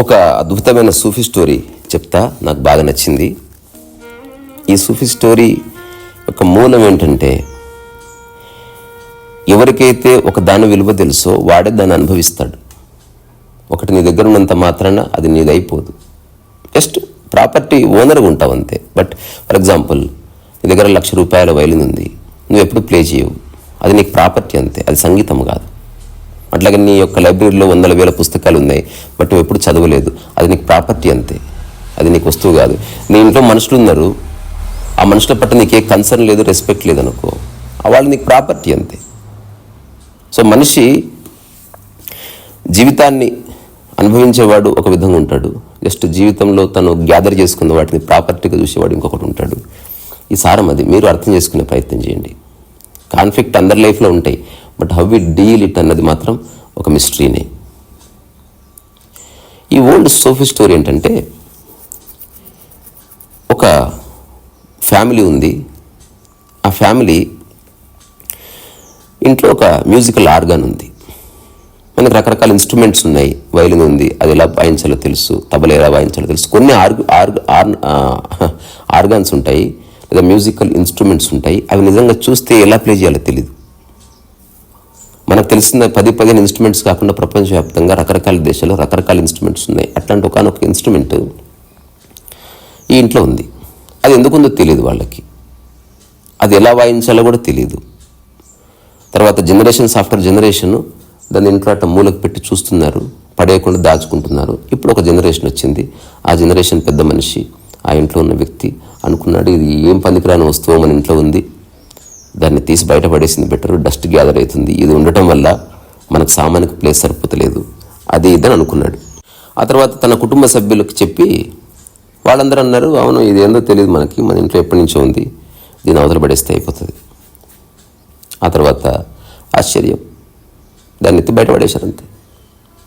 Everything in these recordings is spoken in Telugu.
ఒక అద్భుతమైన సూఫీ స్టోరీ చెప్తా నాకు బాగా నచ్చింది. ఈ సూఫీ స్టోరీ యొక్క మూలం ఏంటంటే ఎవరికైతే ఒక దాని విలువ తెలుసో వాడే దాన్ని అనుభవిస్తాడు. ఒకటి నీ దగ్గర ఉన్నంత మాత్రాన అది నీదైపోదు. జస్ట్ ప్రాపర్టీ ఓనర్గా ఉంటావు అంతే. బట్ ఫర్ ఎగ్జాంపుల్ నీ దగ్గర లక్ష రూపాయల వైలిన్ ఉంది. నువ్వు ఎప్పుడు ప్లే చేయవు. అది నీకు ప్రాపర్టీ అంతే. అది సంగీతం కాదు. అట్లాగే నీ యొక్క లైబ్రరీలో వందల వేల పుస్తకాలు ఉన్నాయి బట్ నువ్వు ఎప్పుడు చదవలేదు. అది నీకు ప్రాపర్టీ అంతే. అది నీకు వస్తువు కాదు. నీ ఇంట్లో మనుషులు ఉన్నారు ఆ మనుషుల పట్ల నీకు ఏ కన్సర్న్ లేదు రెస్పెక్ట్ లేదు అనుకో. వాళ్ళు నీకు ప్రాపర్టీ అంతే. సో మనిషి జీవితాన్ని అనుభవించేవాడు ఒక విధంగా ఉంటాడు. జస్ట్ జీవితంలో తను గ్యాదర్ చేసుకున్న వాటిని ప్రాపర్టీగా చూసేవాడు ఇంకొకటి ఉంటాడు. ఈ సారం అది. మీరు అర్థం చేసుకునే ప్రయత్నం చేయండి. కాన్ఫ్లిక్ట్ అందరి లైఫ్లో ఉంటాయి. But how we deal it అన్నది మాత్రం ఒక మిస్టరీనే. ఈ ఓల్డ్ సోఫీ స్టోరీ ఏంటంటే ఒక ఫ్యామిలీ ఉంది. ఆ ఫ్యామిలీ ఇంట్లో ఒక మ్యూజికల్ ఆర్గాన్ ఉంది. మనకి రకరకాల ఇన్స్ట్రుమెంట్స్ ఉన్నాయి. వైలిన్ ఉంది. అది ఎలా వాయించాలో తెలుసు. తబల ఎలా వాయించాలో తెలుసు. కొన్ని ఆర్గ్ ఆర్గ్ ఆర్ ఆర్గాన్స్ ఉంటాయి. లేదా మ్యూజికల్ ఇన్స్ట్రుమెంట్స్ ఉంటాయి. అవి నిజంగా చూస్తే ఎలా ప్లే చేయాలో తెలియదు మనకు తెలిసిన పది పదిహేను ఇన్స్ట్రుమెంట్స్ కాకుండా ప్రపంచవ్యాప్తంగా రకరకాల దేశాల్లో రకరకాల ఇన్స్ట్రుమెంట్స్ ఉన్నాయి. అట్లాంటి ఒకనొక ఇన్స్ట్రుమెంట్ ఈ ఇంట్లో ఉంది. అది ఎందుకుందో తెలియదు వాళ్ళకి. అది ఎలా వాయించాలో కూడా తెలియదు తర్వాత జనరేషన్స్ ఆఫ్టర్ జనరేషన్ దాన్ని ఇంట్లో అట్ట మూలకు పెట్టి చూస్తున్నారు. పడేయకుండా దాచుకుంటున్నారు. ఇప్పుడు ఒక జనరేషన్ వచ్చింది. ఆ జనరేషన్ పెద్ద మనిషి ఆ ఇంట్లో ఉన్న వ్యక్తి అనుకున్నాడు ఇది ఏం పనికిరాని వస్తువు మన ఇంట్లో ఉంది. దాన్ని తీసి బయటపడేసింది బెటర్ డస్ట్ గ్యాదర్ అవుతుంది. ఇది ఉండటం వల్ల మనకు సామాన్యకు ప్లేస్ సరిపోతలేదు అది ఇదని అనుకున్నాడు. ఆ తర్వాత తన కుటుంబ సభ్యులకు చెప్పి వాళ్ళందరూ అన్నారు అవును ఇది ఏందో తెలియదు మనకి. మన ఇంట్లో ఎప్పటి నుంచో ఉంది. దీన్ని అవతల పడేస్తే అయిపోతుంది. ఆ తర్వాత ఆశ్చర్యం. దాన్ని ఎత్తి బయట పడేశారు అంతే.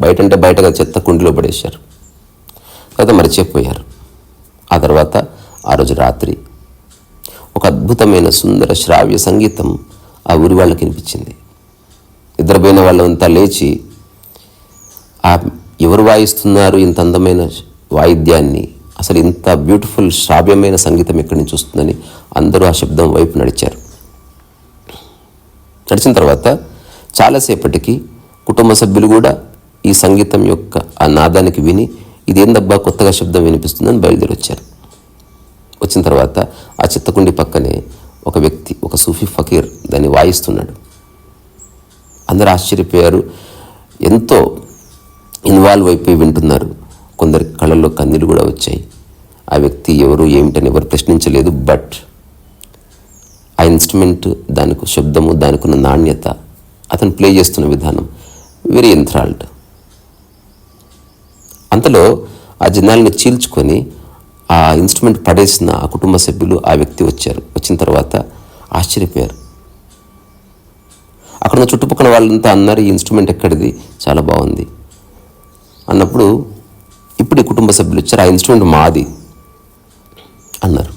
బయట అంటే బయటగా చెత్త కుండిలో పడేశారు. తర్వాత మరిచిపోయారు. ఆ తర్వాత ఆ రోజు రాత్రి ఒక అద్భుతమైన సుందర శ్రావ్య సంగీతం ఆ ఊరి వాళ్ళకి వినిపించింది. నిద్రపోయిన వాళ్ళంతా లేచి ఆ ఎవరు వాయిస్తున్నారు ఇంత అందమైన వాయిద్యాన్ని? అసలు ఇంత బ్యూటిఫుల్ శ్రావ్యమైన సంగీతం ఎక్కడి నుంచి వస్తుందని అందరూ ఆ శబ్దం వైపు నడిచారు. నడిచిన తర్వాత చాలాసేపటికి కుటుంబ సభ్యులు కూడా ఈ సంగీతం యొక్క ఆ నాదానికి విని ఇదేందబ్బా కొత్తగా శబ్దం వినిపిస్తుందని బయలుదేరి వచ్చారు వచ్చిన తర్వాత ఆ చిత్తకుండి పక్కనే ఒక వ్యక్తి ఒక సూఫీ ఫకీర్ దాన్ని వాయిస్తున్నాడు. అందరు ఆశ్చర్యపోయారు. ఎంతో ఇన్వాల్వ్ అయిపోయి వింటున్నారు. కొందరి కళ్ళల్లో కన్నీళ్ళు కూడా వచ్చాయి. ఆ వ్యక్తి ఎవరు ఏమిటని ఎవరు ప్రశ్నించలేదు బట్ ఆ ఇన్స్ట్రుమెంట్ దానికి శబ్దము దానికి ఉన్న నాణ్యత అతను ప్లే చేస్తున్న విధానం వెరీ ఎంథ్రాల్డ్. అంతలో ఆ జనాల్ని చీల్చుకొని ఆ ఇన్స్ట్రుమెంట్ పడేసిన ఆ కుటుంబ సభ్యులు ఆ వ్యక్తి వచ్చారు. వచ్చిన తర్వాత ఆశ్చర్యపోయారు. అక్కడ ఉన్న చుట్టుపక్కల వాళ్ళంతా అన్నారు ఈ ఇన్స్ట్రుమెంట్ ఎక్కడిది? చాలా బాగుంది. అన్నప్పుడు ఇప్పుడు ఈ కుటుంబ సభ్యులు వచ్చారు ఆ ఇన్స్ట్రుమెంట్ మాది. అన్నారు.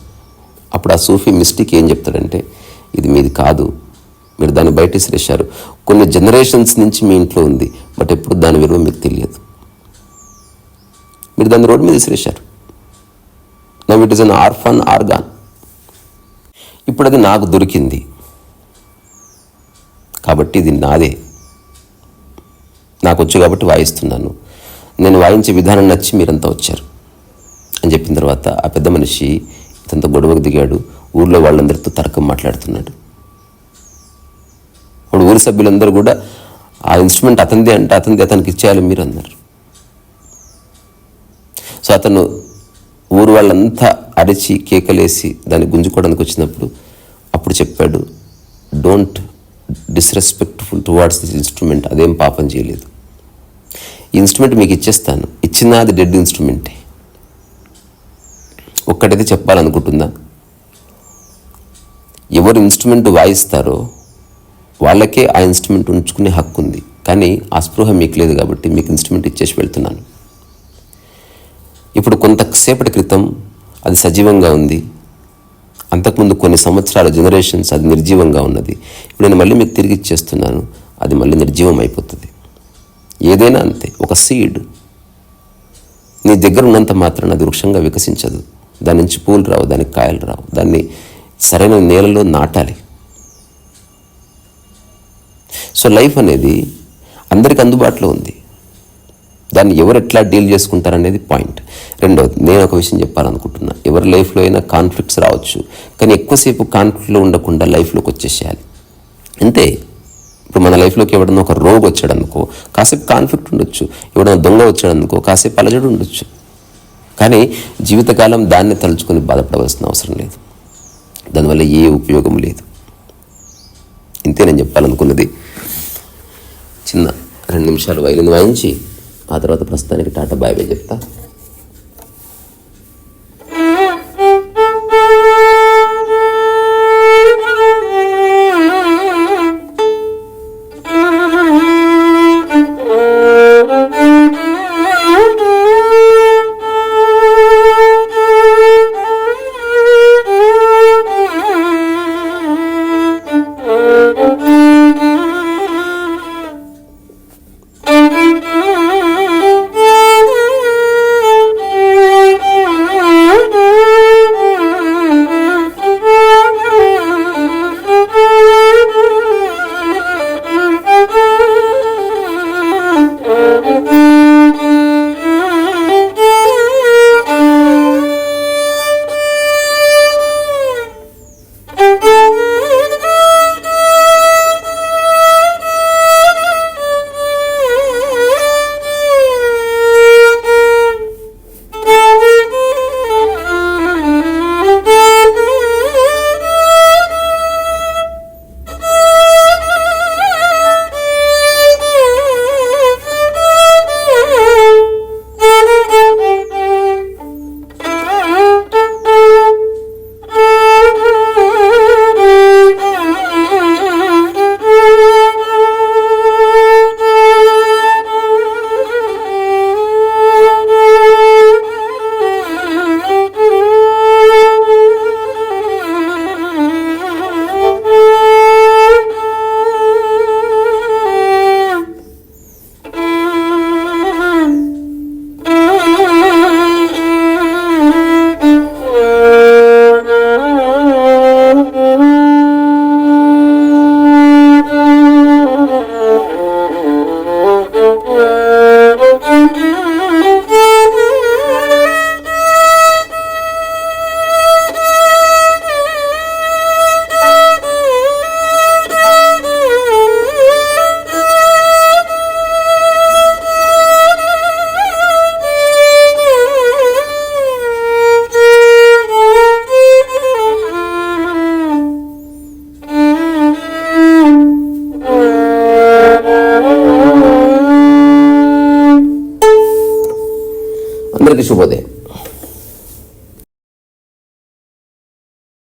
అప్పుడు ఆ సూఫీ మిస్టేక్ ఏం చెప్తాడంటే ఇది మీది కాదు. మీరు దాన్ని బయట విసిరేశారు కొన్ని జనరేషన్స్ నుంచి మీ ఇంట్లో ఉంది బట్ ఎప్పుడు దాని విలువ మీకు తెలియదు. మీరు దాన్ని రోడ్డు మీద విసిరేశారు now it is an orphan organ ఇప్పుడు అది నాకు దొరికింది. కాబట్టి ఇది నాదే. నాకు వచ్చు కాబట్టి వాయిస్తున్నాను. నేను వాయించే విధానం నచ్చి మీరంతా వచ్చారు. అని చెప్పిన తర్వాత ఆ పెద్ద మనిషి ఇతంతా గొడవకు దిగాడు. ఊర్లో వాళ్ళందరితో తర్కం మాట్లాడుతున్నాడు. ఇప్పుడు ఊరి సభ్యులందరూ కూడా ఆ ఇన్స్ట్రుమెంట్ అతనిదే అంటే అతనిది అతనికి ఇచ్చేయాలి మీరు అన్నారు. సో అతను ఊరు అడిచి అరిచి కేకలేసి దాన్ని గుంజుకోవడానికి వచ్చినప్పుడు అప్పుడు చెప్పాడు don't disrespectful towards this instrument అదేం పాపం చేయలేదు. ఈ ఇన్స్ట్రుమెంట్ మీకు ఇచ్చేస్తాను. ఇచ్చినా అది డెడ్ ఇన్స్ట్రుమెంటే ఒక్కటైతే చెప్పాలనుకుంటుందా? ఎవరు ఇన్స్ట్రుమెంట్ వాయిస్తారో వాళ్ళకే ఆ ఇన్స్ట్రుమెంట్ ఉంచుకునే హక్కు ఉంది కానీ ఆ స్పృహ మీకు లేదు కాబట్టి మీకు ఇన్స్ట్రుమెంట్ ఇచ్చేసి వెళ్తున్నాను. ఇప్పుడు కొంతసేపటి క్రితం అది సజీవంగా ఉంది. అంతకుముందు కొన్ని సంవత్సరాల జనరేషన్స్ అది నిర్జీవంగా ఉన్నది. ఇప్పుడు నేను మళ్ళీ మీకు తిరిగి ఇచ్చేస్తున్నాను. అది మళ్ళీ నిర్జీవం అయిపోతుంది. ఏదైనా అంతే ఒక సీడ్ నీ దగ్గర ఉన్నంత మాత్రాన అది వృక్షంగా వికసించదు. దాని నుంచి పూలు రావు దానికి కాయలు రావు. దాన్ని సరైన నేలలో నాటాలి. సో లైఫ్ అనేది అందరికి అందుబాటులో ఉంది. దాన్ని ఎవరు ఎట్లా డీల్ చేసుకుంటారనేది పాయింట్. రెండవది నేను ఒక విషయం చెప్పాలనుకుంటున్నా. ఎవరి లైఫ్లో అయినా కాన్ఫ్లిక్ట్స్ రావచ్చు. కానీ ఎక్కువసేపు కాన్ఫ్లిక్ట్లో ఉండకుండా లైఫ్లోకి వచ్చేసేయాలి. అంతే. ఇప్పుడు మన లైఫ్లోకి ఎవడన్నా ఒక రోగ్ వచ్చాడనుకో కాసేపు కాన్ఫ్లిక్ట్ ఉండొచ్చు. ఎవడన్నా దొంగ వచ్చాడనుకో కాసేపు అలజడి ఉండొచ్చు. కానీ జీవితకాలం దాన్ని తలుచుకొని బాధపడవలసిన అవసరం లేదు. దానివల్ల ఏ ఉపయోగం లేదు. ఇంతే నేను చెప్పాలనుకున్నది. చిన్న రెండు నిమిషాలు వైలిన్ వాయించి ఆ తర్వాత ప్రస్తుతానికి టాటా బాయ్ బాయ్ చెప్తా.